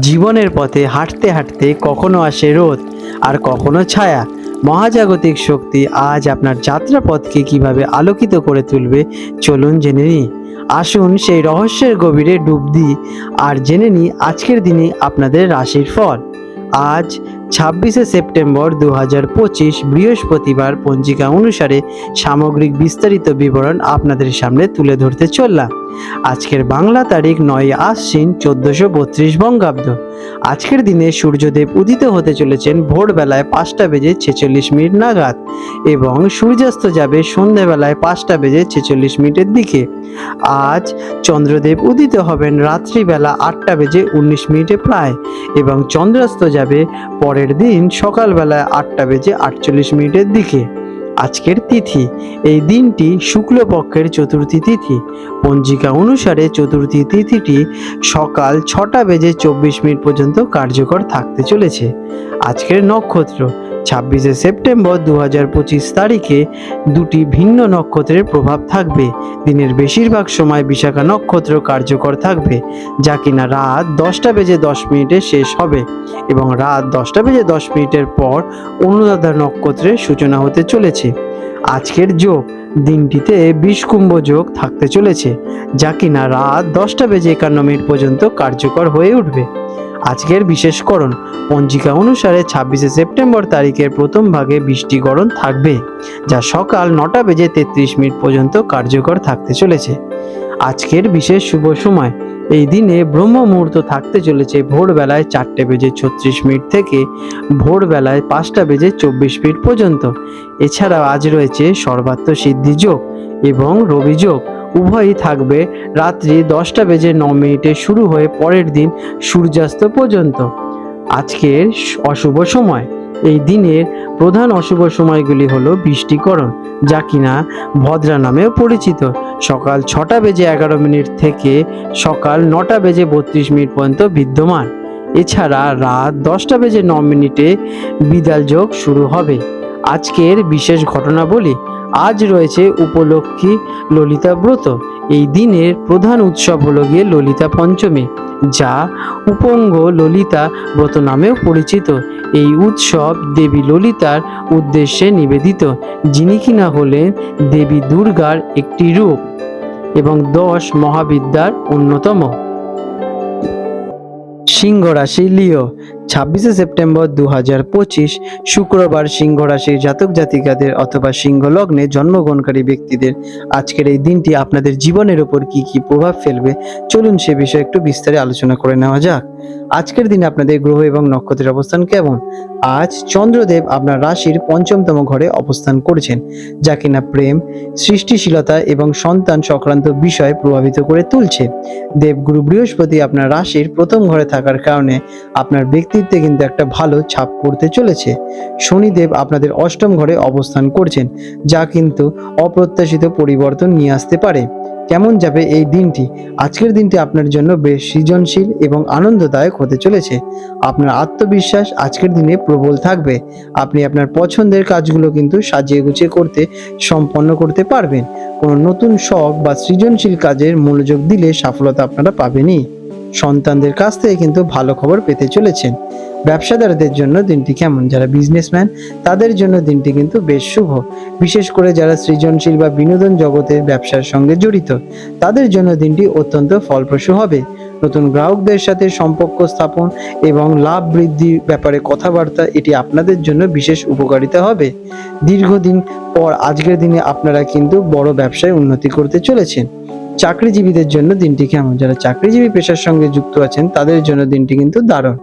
জীবনের পথে হাঁটতে হাঁটতে কখনো আসে রোদ আর কখনো ছায়া। মহাজাগতিক শক্তি আজ আপনার যাত্রাপথকে কীভাবে আলোকিত করে তুলবে, চলুন জেনে নিই। আসুন সেই রহস্যের গভীরে ডুব দিই আর জেনে নিই আজকের দিনে আপনাদের রাশির ফল। আজ ছাব্বিশে সেপ্টেম্বর দু হাজার পঁচিশ বৃহস্পতিবার পঞ্জিকা অনুসারে সামগ্রিক বিস্তারিত বিবরণ আপনাদের সামনে তুলে ধরতে চললাম। আজকের বাংলা তারিখ নয় আশ্বিন চোদ্দশো বত্রিশ বঙ্গাব্দ। আজকের দিনে সূর্যদেব উদিত হতে চলেছেন ভোরবেলায় পাঁচটা বেজে ছেচল্লিশ মিনিট নাগাদ এবং সূর্যাস্ত যাবে সন্ধ্যেবেলায় পাঁচটা বেজে ছেচল্লিশ মিনিটের দিকে। আজ চন্দ্রদেব উদিত হবেন রাত্রিবেলা আটটা বেজে উনিশ মিনিটে প্রায় এবং চন্দ্রাস্ত যাবে পরের দিন সকালবেলায় আটটা বেজে আটচল্লিশ মিনিটের দিকে। আজকের তিথি, এই দিনটি শুক্লপক্ষের চতুর্থী তিথি। পঞ্জিকা অনুসারে চতুর্থী তিথিটি সকাল ছটা বেজে চব্বিশ মিনিট পর্যন্ত কার্যকর থাকতে চলেছে। আজকের নক্ষত্র ছাব্বিশে সেপ্টেম্বর দু হাজার পঁচিশ তারিখে দুটি ভিন্ন নক্ষত্রের প্রভাব থাকবে। দিনের বেশিরভাগ সময় বিশাখা নক্ষত্র কার্যকর থাকবে, যা কিনা রাত দশটা বেজে দশ মিনিটে শেষ হবে এবং রাত দশটা বেজে দশ মিনিটের পর অনুরাধা নক্ষত্রের সূচনা হতে চলেছে। আজকের যোগ, দিনটিতে বিষকুম্ভ যোগ থাকতে চলেছে, যা কিনা রাত দশটা বেজে একান্ন মিনিট পর্যন্ত কার্যকর হয়ে উঠবে। আজকের বিশেষকরণ পঞ্জিকা অনুসারে ছাব্বিশে সেপ্টেম্বর তারিখের প্রথম ভাগে বৃষ্টিকরণ থাকবে, যা সকাল নটা বেজে তেত্রিশ মিনিট পর্যন্ত কার্যকর থাকতে চলেছে। আজকের বিশেষ শুভ সময়, এই দিনে ব্রহ্ম মুহূর্ত থাকতে চলেছে ভোরবেলায় চারটে বেজে ছত্রিশ মিনিট থেকে ভোরবেলায় পাঁচটা বেজে চব্বিশ মিনিট পর্যন্ত। এছাড়াও আজ রয়েছে সর্বাত্ম সিদ্ধি যোগ এবং রবি যোগ। উভয়ই থাকবে। রাত্রি দশটা বেজে ন মিনিটে শুরু হয়ে পরের দিন সূর্যাস্ত পর্যন্ত। আজকের অশুভ সময়। এই দিনের প্রধান অশুভ সময়গুলি হলো বৃষ্টিকরণ, যা কিনা ভদ্রা নামেও পরিচিত। সকাল ছটা বেজে এগারো মিনিট থেকে সকাল নটা বেজে বত্রিশ মিনিট পর্যন্ত বিদ্যমান। এছাড়া রাত দশটা বেজে ন মিনিটে বিদাল যোগ শুরু হবে। আজকের বিশেষ ঘটনা বলি, আজ রয়েছে উপলক্ষী ললিতা ব্রত। এই দিনের প্রধান উৎসব হলো গিয়ে ললিতা পঞ্চমী, যা উপঙ্গ ললিতা ব্রত নামেও পরিচিত। এই উৎসব দেবী ললিতার উদ্দেশ্যে নিবেদিত, যিনি কিনা হলেন দেবী দুর্গার একটি রূপ এবং দশ মহাবিদ্যার অন্যতম। সিংহ রাশি লিও ছাব্বিশে সেপ্টেম্বর দু হাজার পঁচিশ, শুক্রবার সিংহ রাশির জাতক জাতিকাদের অথবা সিংহ লগ্নে জন্মগ্রহণকারী ব্যক্তিদের আজকের এই দিনটি আপনাদের জীবনের ওপর কি কি প্রভাব ফেলবে, চলুন সে বিষয়ে একটু বিস্তারে আলোচনা করে নেওয়া যাক। আজকের দিনে আপনাদের গ্রহ এবং নক্ষত্রের অবস্থান কেমন? আজ চন্দ্রদেব আপনার রাশির পঞ্চমতম ঘরে অবস্থান করছেন, যা কিনা প্রেম, সৃষ্টিশীলতা এবং সন্তান সংক্রান্ত বিষয় প্রভাবিত করে তুলছে। দেবগুরু বৃহস্পতি আপনার রাশির প্রথম ঘরে থাকার কারণে আপনার ব্যক্তিত্বে কিন্তু একটা ভালো ছাপ পড়তে চলেছে। শনিদেব আপনাদের অষ্টম ঘরে অবস্থান করছেন, যা কিন্তু অপ্রত্যাশিত পরিবর্তন নিয়ে আসতে পারে। কেমন যাবে এই দিনটি? আজকের দিনটি আপনার জন্য বেশ সৃজনশীল এবং আনন্দদায়ক হতে চলেছে। আপনার আত্মবিশ্বাস আজকের দিনে প্রবল থাকবে। আপনি আপনার পছন্দের কাজগুলো কিন্তু সাজিয়ে গুছিয়ে করতে সম্পন্ন করতে পারবেন। কোনো নতুন শখ বা সৃজনশীল কাজের মনোযোগ দিলে সফলতা আপনারা পাবেনই। সন্তানদের কাছ থেকে কিন্তু ভালো খবর পেতে চলেছেন। ব্যবসাদারদের জন্য দিনটি কেমন? যারা বিজনেসম্যান তাদের জন্য দিনটি কিন্তু বেশ শুভ। বিশেষ করে যারা সৃজনশীল বা বিনোদন জগতের ব্যবসার সঙ্গে জড়িত, তাদের জন্য দিনটি অত্যন্ত ফলপ্রসূ হবে। নতুন গ্রাহকদের সাথে সম্পর্ক স্থাপন এবং লাভ বৃদ্ধির ব্যাপারে কথাবার্তা, এটি আপনাদের জন্য বিশেষ উপকারিতা হবে। দীর্ঘদিন পর আজকের দিনে আপনারা কিন্তু বড় ব্যবসায় উন্নতি করতে চলেছেন। চাকরিজীবীদের জন্য দিনটি কেমন? যারা চাকরিজীবী পেশার সঙ্গে যুক্ত আছেন, তাদের জন্য দিনটি কিন্তু দারুণ।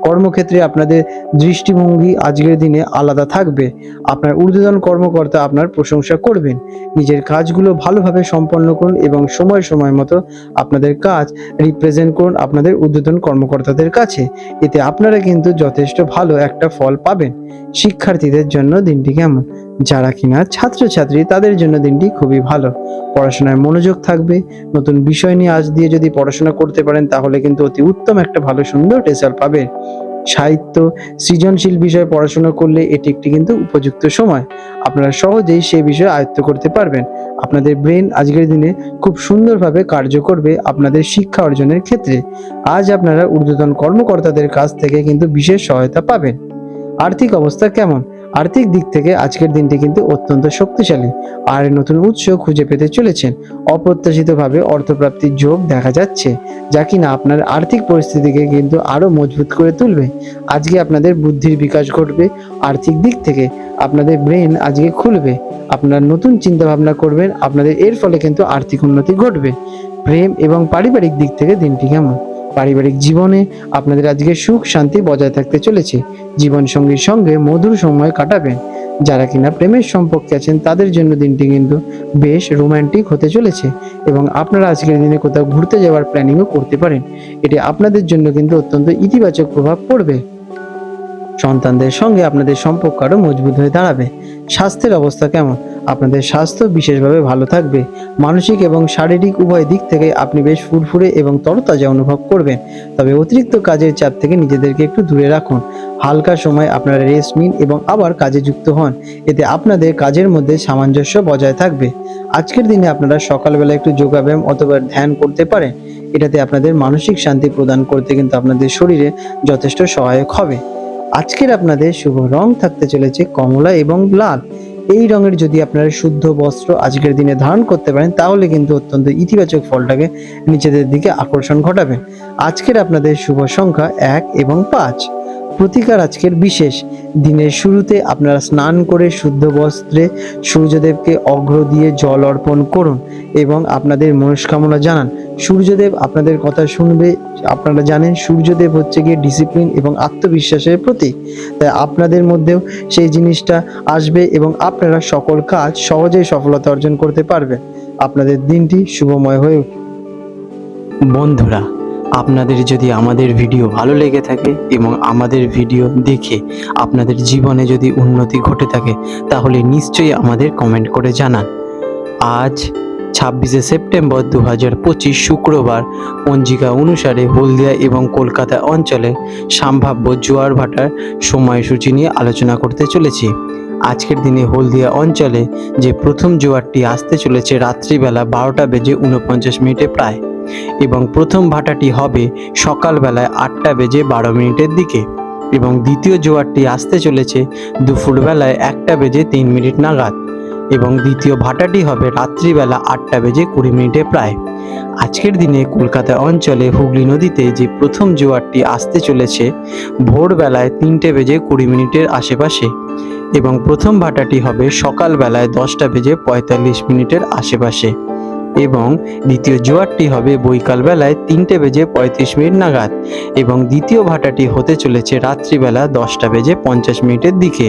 কর্মক্ষেত্রে আপনাদের দৃষ্টিভঙ্গি আজকের দিনে আলাদা থাকবে। আপনার ঊর্ধ্বতন কর্মকর্তা আপনার প্রশংসা করবেন। নিজের কাজগুলো ভালোভাবে সম্পন্ন করুন এবং সময় সময় মতো আপনাদের কাজ রিপ্রেজেন্ট করুন আপনাদের ঊর্ধ্বতন কর্মকর্তাদের কাছে। এতে আপনারা কিন্তু যথেষ্ট ভালো একটা ফল পাবেন। শিক্ষার্থীদের জন্য দিনটি কেমন? যারা কিনা ছাত্রছাত্রী, তাদের জন্য দিনটি খুবই ভালো। পড়াশোনায় মনোযোগ থাকবে। নতুন বিষয় নিয়ে আজ দিয়ে যদি পড়াশোনা করতে পারেন, তাহলে কিন্তু অতি উত্তম একটা ভালো সুন্দর রেজাল্ট পাবে। সাহিত্য সৃজনশীল বিষয়ে পড়াশোনা করলে এটি একটি কিন্তু উপযুক্ত সময়। আপনারা সহজেই সেই বিষয়ে আয়ত্ত করতে পারবেন। আপনাদের ব্রেন আজকের দিনে খুব সুন্দরভাবে কার্য করবে আপনাদের শিক্ষা অর্জনের ক্ষেত্রে। আজ আপনারা ঊর্ধ্বতন কর্মকর্তাদের কাছ থেকে কিন্তু বিশেষ সহায়তা পাবেন। আর্থিক অবস্থা কেমন? আর্থিক দিক থেকে আজকের দিনটি কিন্তু অত্যন্ত শক্তিশালী। আর নতুন উৎস খুঁজে পেতে চলেছেন। অপ্রত্যাশিতভাবে অর্থপ্রাপ্তির যোগ দেখা যাচ্ছে, যা কিনা আপনার আর্থিক পরিস্থিতিকে কিন্তু আরও মজবুত করে তুলবে। আজকে আপনাদের বুদ্ধির বিকাশ ঘটবে, আর্থিক দিক থেকে আপনাদের ব্রেন আজকে খুলবে। আপনারা নতুন চিন্তা ভাবনা করবেন, আপনাদের এর ফলে কিন্তু আর্থিক উন্নতি ঘটবে। প্রেম এবং পারিবারিক দিক থেকে দিনটি কেমন? পারিবারিক জীবনে আপনাদের আজকে সুখ, শান্তি বজায় থাকতে চলেছে। জীবন সঙ্গীর সঙ্গে মধুর সময় কাটাবেন। যারা কিনা প্রেমের সম্পর্কে আছেন, তাদের জন্য দিনটি কিন্তু বেশ রোম্যান্টিক হতে চলেছে এবং আপনারা আজকের দিনে কোথাও ঘুরতে যাওয়ার প্ল্যানিংও করতে পারেন। এটি আপনাদের জন্য কিন্তু অত্যন্ত ইতিবাচক প্রভাব পড়বে। সন্তানদের সঙ্গে আপনাদের সম্পর্ক আরও মজবুত হয়ে দাঁড়াবে। স্বাস্থ্যের অবস্থা কেমন? আপনাদের স্বাস্থ্য বিশেষভাবে ভালো থাকবে। মানসিক এবং শারীরিক উভয় দিক থেকে আপনি বেশ ফুরফুরে এবং তরতাজা অনুভব করবেন। তবে অতিরিক্ত কাজের চাপ থেকে নিজেদেরকে একটু দূরে রাখুন। হালকা সময় আপনারা রেস্ট নিন এবং আবার কাজে যুক্ত হন। এতে আপনাদের কাজের মধ্যে সামঞ্জস্য বজায় থাকবে। আজকের দিনে আপনারা সকালবেলা একটু যোগাব্যায়াম অথবা ধ্যান করতে পারেন। এটাতে আপনাদের মানসিক শান্তি প্রদান করতে কিন্তু আপনাদের শরীরে যথেষ্ট সহায়ক হবে। আজকের আপনাদের শুভ রং থাকতে চলেছে কমলা এবং লাল। এই রঙের যদি আপনারা শুদ্ধ বস্ত্র আজকের দিনে ধারণ করতে পারেন, তাহলে কিন্তু অত্যন্ত ইতিবাচক ফলটাকে নিজেদের দিকে আকর্ষণ ঘটাবে। আজকের আপনাদের শুভ সংখ্যা এক এবং পাঁচ। প্রতিকার আজকের বিশেষ দিনের শুরুতে আপনারা স্নান করে শুদ্ধ বস্ত্রে সূর্যদেবকে অগ্র দিয়ে জল অর্পণ করুন এবং আপনাদের মনস্কামনা জানান। সূর্যদেব আপনাদের কথা শুনবে, আপনারা জানেন সূর্যদেব হচ্ছে গিয়ে ডিসিপ্লিন এবং আত্মবিশ্বাসের প্রতীক। তাই আপনাদের মধ্যেও সেই জিনিসটা আসবে এবং আপনারা সকল কাজ সহজেই সফলতা অর্জন করতে পারবেন। আপনাদের দিনটি শুভময় হয়ে উঠবে বন্ধুরা আপনাদের যদি আমাদের ভিডিও ভালো লেগে থাকে এবং আমাদের ভিডিও দেখে আপনাদের জীবনে যদি উন্নতি ঘটে থাকে, তাহলে নিশ্চয়ই আমাদের কমেন্ট করে জানান। আজ ছাব্বিশে সেপ্টেম্বর দু হাজার পঁচিশ শুক্রবার, পঞ্জিকা অনুসারে হলদিয়া এবং কলকাতা অঞ্চলে সম্ভাব্য জোয়ার ভাটার সময়সূচি নিয়ে আলোচনা করতে চলেছি। আজকের দিনে হলদিয়া অঞ্চলে যে প্রথম জোয়ারটি আসতে চলেছে রাত্রিবেলা বারোটা বেজে উনপঞ্চাশ মিনিটে প্রায়। এবং প্রথম ভাটাটি হবে সকালবেলায় আটটা বেজে বারো মিনিটের দিকে এবং দ্বিতীয় জোয়ারটি আসতে চলেছে দুপুরবেলায় একটা বেজে তিন মিনিট নাগাদ এবং দ্বিতীয় ভাটাটি হবে রাত্রিবেলা আটটা বেজে কুড়ি মিনিটে প্রায়। আজকের দিনে কলকাতা অঞ্চলে হুগলি নদীতে যে প্রথম জোয়ারটি আসতে চলেছে ভোরবেলায় তিনটে বেজে কুড়ি মিনিটের আশেপাশে এবং প্রথম ভাটাটি হবে সকালবেলায় দশটা বেজে পঁয়তাল্লিশ মিনিটের আশেপাশে। এবং দ্বিতীয় জোয়ারটি হবে বৈকালবেলায় তিনটে বেজে পঁয়ত্রিশ মিনিট নাগাদ এবং দ্বিতীয় ভাটাটি হতে চলেছে রাত্রিবেলা দশটা বেজে পঞ্চাশ মিনিটের দিকে।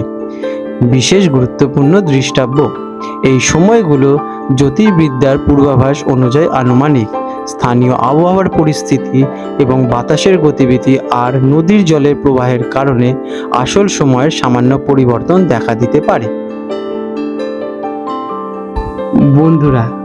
বিশেষ গুরুত্বপূর্ণ দৃষ্টাব্য, এই সময়গুলো জ্যোতির্বিদ্যার পূর্বাভাস অনুযায়ী আনুমানিক। স্থানীয় আবহাওয়ার পরিস্থিতি এবং বাতাসের গতিবিধি আর নদীর জলের প্রবাহের কারণে আসল সময়ের সামান্য পরিবর্তন দেখা দিতে পারে। বন্ধুরা